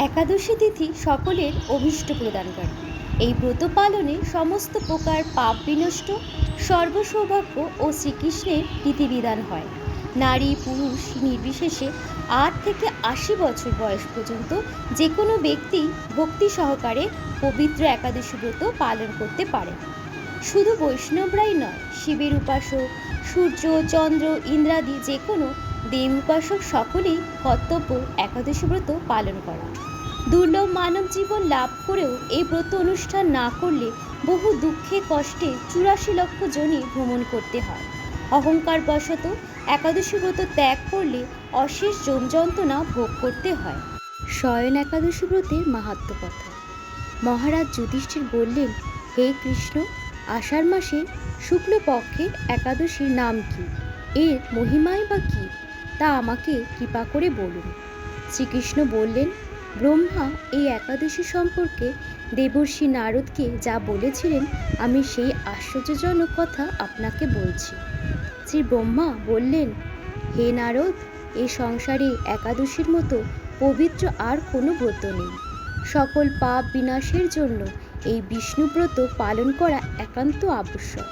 একাদশী তিথি সকলের অভীষ্ট করে এই ব্রত পালনে সমস্ত প্রকার পাপ বিনষ্ট, সর্বসৌভাগ্য ও শ্রীকৃষ্ণের বিধিবিধান হয়। নারী, পুরুষ, নির্বিশেষে আট থেকে আশি বছর বয়স পর্যন্ত যে কোনো ব্যক্তি ভক্তি সহকারে পবিত্র একাদশী ব্রত পালন করতে পারে। শুধু বৈষ্ণবরাই নয়, শিবের উপাসক, সূর্য, চন্দ্র, ইন্দ্রাদি যে কোনো দেব উপাসক সকলেই কর্তব্য একাদশী ব্রত পালন করা দুর্লভ মানব জীবন লাভ করেও এই ব্রত অনুষ্ঠান না করলে বহু দুঃখে, কষ্টে চুরাশি লক্ষ জনই ভ্রমণ করতে হয়। অহংকার বশত একাদশী ব্রত ত্যাগ করলে অশেষ যম যন্ত্রণা ভোগ করতে হয়। শয়ন একাদশী ব্রতের মাহাত্ম কথা। মহারাজ যুধিষ্ঠির বললেন, হে কৃষ্ণ, আষাঢ় মাসের শুক্লপক্ষের একাদশীর নাম কি? এর মহিমাই বা কি? তা আমাকে কৃপা করে বলুন। শ্রীকৃষ্ণ বললেন ব্রহ্মা এই একাদশী সম্পর্কে দেবর্ষি নারদকে যা বলেছিলেন, আমি সেই আশ্চর্যজনক কথা আপনাকে বলছি। শ্রী ব্রহ্মা বললেন, হে নারদ এই সংসারে একাদশীর মতো পবিত্র আর কোনো ব্রত নেই। সকল পাপ বিনাশের জন্য এই বিষ্ণুব্রত পালন করা একান্ত আবশ্যক।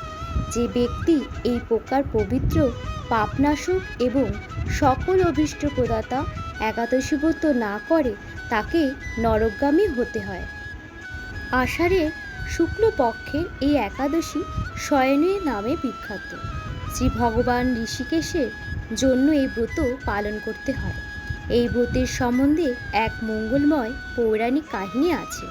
যে ব্যক্তি এই প্রকার পবিত্র, পাপনাশক এবং সকল অভীষ্ট প্রদাতা একাদশী ব্রত না করে তাকে নরকগামী হতে হয়। আষাঢ়ের শুক্লপক্ষের এই একাদশী শয়নের নামে বিখ্যাত। শ্রী ভগবান ঋষিকেশের জন্য এই ব্রত পালন করতে হয়। এই ব্রতের সম্বন্ধে এক মঙ্গলময় পৌরাণিক কাহিনী আছে।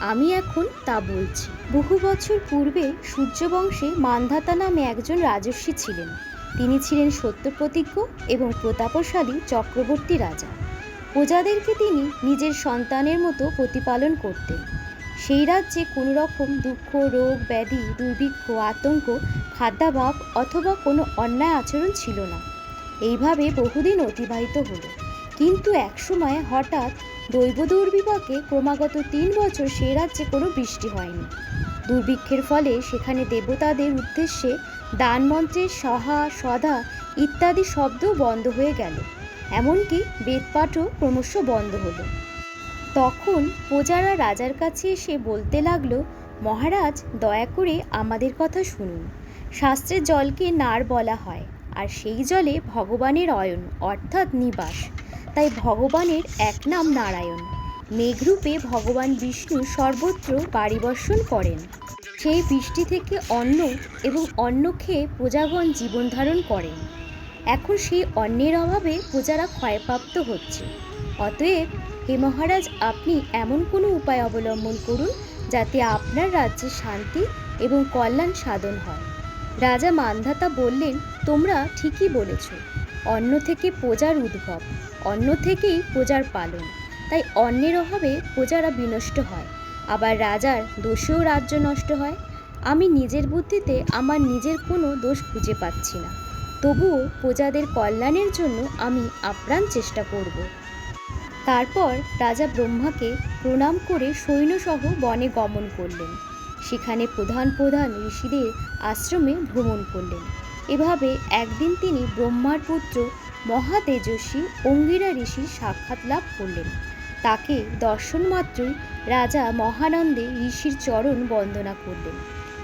আমি এখন তা বলছি। বহু বছর পূর্বে সূর্যবংশে মান্ধাতা নামে একজন রাজস্বী ছিলেন। তিনি ছিলেন সত্যপ্রতিজ্ঞ এবং প্রতাপশালী চক্রবর্তী রাজা। প্রজাদেরকে তিনি নিজের সন্তানের মতো প্রতিপালন করতেন। সেই রাজ্যে কোনো রকম দুঃখ, রোগ, ব্যাধি, দুর্ভিক্ষ, আতঙ্ক, খাদ্যাভাব অথবা কোনো অন্যায় আচরণ ছিল না। এইভাবে বহুদিন অতিবাহিত হলো। কিন্তু একসময় হঠাৎ দৈব দুর্বিপাকে ক্রমাগত তিন বছর সে রাজ্যে কোনো বৃষ্টি হয়নি। দুর্ভিক্ষের ফলে সেখানে দেবতাদের উদ্দেশ্যে দানমন্ত্রের সহা, সদা ইত্যাদি শব্দ বন্ধ হয়ে গেল। এমনকি বেদপাঠও ক্রমশ বন্ধ হলো। তখন প্রজারা রাজার কাছে এসে বলতে লাগল, মহারাজ, দয়া করে আমাদের কথা শুনুন। শাস্ত্রের জলকে নার বলা হয়, আর সেই জলে ভগবানের অয়ন, অর্থাৎ নিবাস। তাই ভগবানের এক নাম নারায়ণ। মেঘরূপে ভগবান বিষ্ণু সর্বত্র বাড়িবর্ষণ করেন। সেই বৃষ্টি থেকে অন্ন এবং অন্ন খেয়ে প্রজাগণ জীবন ধারণ করেন। এখন সেই অন্যের অভাবে প্রজারা ক্ষয়প্রাপ্ত হচ্ছে। অতএব হে মহারাজ, আপনি এমন কোনো উপায় অবলম্বন করুন যাতে আপনার রাজ্যে শান্তি এবং কল্যাণ সাধন হয়। রাজা মান্ধাতা বললেন, তোমরা ঠিকই বলেছ। অন্ন থেকে প্রজার উদ্ভব, অন্ন থেকেই প্রজার পালন। তাই অন্যের অভাবে প্রজারা বিনষ্ট হয়। আবার রাজার দোষেও রাজ্য নষ্ট হয়। আমি নিজের বুদ্ধিতে আমার নিজের কোনো দোষ খুঁজে পাচ্ছি না। তবুও প্রজাদের কল্যাণের জন্য আমি আপ্রাণ চেষ্টা করব। তারপর রাজা ব্রহ্মাকে প্রণাম করে সৈন্যসহ বনে গমন করলেন। সেখানে প্রধান প্রধান ঋষিদের আশ্রমে ভ্রমণ করলেন। এভাবে একদিন তিনি ব্রহ্মার পুত্র মহাতেজস্বী অঙ্গিরা ঋষির সাক্ষাৎ লাভ করলেন। তাকে দর্শন মাত্রই রাজা মহানন্দে ঋষির চরণ বন্দনা করলেন।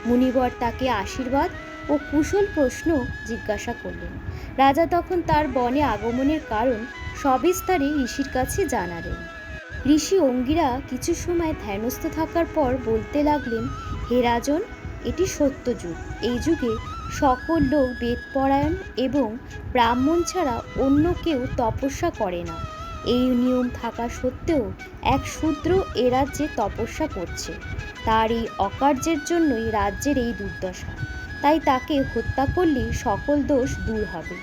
মুনিবর তাকে আশীর্বাদ ও কুশল প্রশ্ন জিজ্ঞাসা করলেন। রাজা তখন তার বনে আগমনের কারণ সবিস্তারে ঋষির কাছে জানালেন। ঋষি অঙ্গিরা কিছু সময় ধ্যানস্থ থাকার পর বলতে লাগলেন, হে রাজন, এটি সত্য যুগ। এই যুগে সকল লোক বেদপরায়ণ এবং ব্রাহ্মণ ছাড়া অন্য কেউ তপস্যা করে না। এই নিয়ম থাকা সত্ত্বেও এক শূদ্র এ রাজ্যে তপস্যা করছে। তার এই অকার্যের জন্যই রাজ্যের এই দুর্দশা। তাই তাকে হত্যা করলেই সকল দোষ দূর হবে।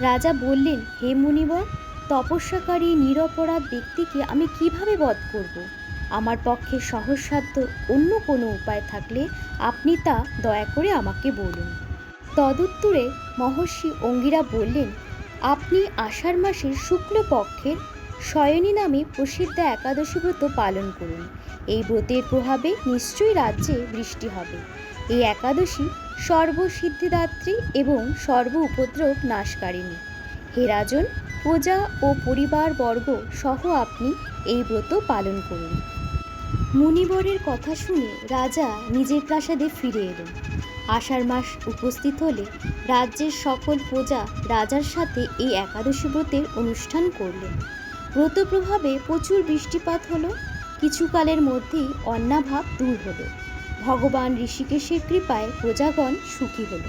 রাজা বললেন, হে মুনিবর, তপস্যাকারী নিরপরাধ ব্যক্তিকে আমি কীভাবে বধ করব। আমার পক্ষে সহজসাধ্য অন্য কোনো উপায় থাকলে আপনি তা দয়া করে আমাকে বলুন। তদুত্তরে মহর্ষি অঙ্গিরা বললেন, আপনি আষাঢ় মাসের শুক্লপক্ষের শয়নী নামে প্রসিদ্ধ একাদশী ব্রত পালন করুন। এই ব্রতের প্রভাবে নিশ্চয়ই রাজ্যে বৃষ্টি হবে। এই একাদশী সর্বসিদ্ধিদাত্রী এবং সর্ব উপদ্রব নাশকারিণী। হে রাজন, প্রজা ও পরিবারবর্গ সহ আপনি এই ব্রত পালন করুন। মুনিবরের কথা শুনে রাজা নিজের প্রাসাদে ফিরে এলেন। আষাঢ় মাস উপস্থিত হলে রাজ্যের সকল প্রজা রাজার সাথে এই একাদশী ব্রতের অনুষ্ঠান করলেন। ব্রত প্রভাবে প্রচুর বৃষ্টিপাত হলো। কিছুকালের মধ্যেই অন্নাভাব দূর হলো। ভগবান ঋষিকেশের কৃপায় প্রজাগণ সুখী হল।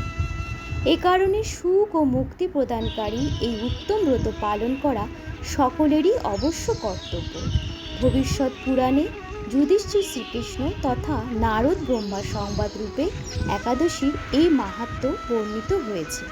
এ কারণে সুখ ও মুক্তি প্রদানকারী এই উত্তম ব্রত পালন করা সকলেরই অবশ্য কর্তব্য। ভবিষ্যৎ পুরাণে যুধিষ্ঠির শ্রীকৃষ্ণ তথা নারদ ব্রহ্মা সংবাদ রূপে একাদশীর এই মাহাত্ম্য বর্ণিত হয়েছে।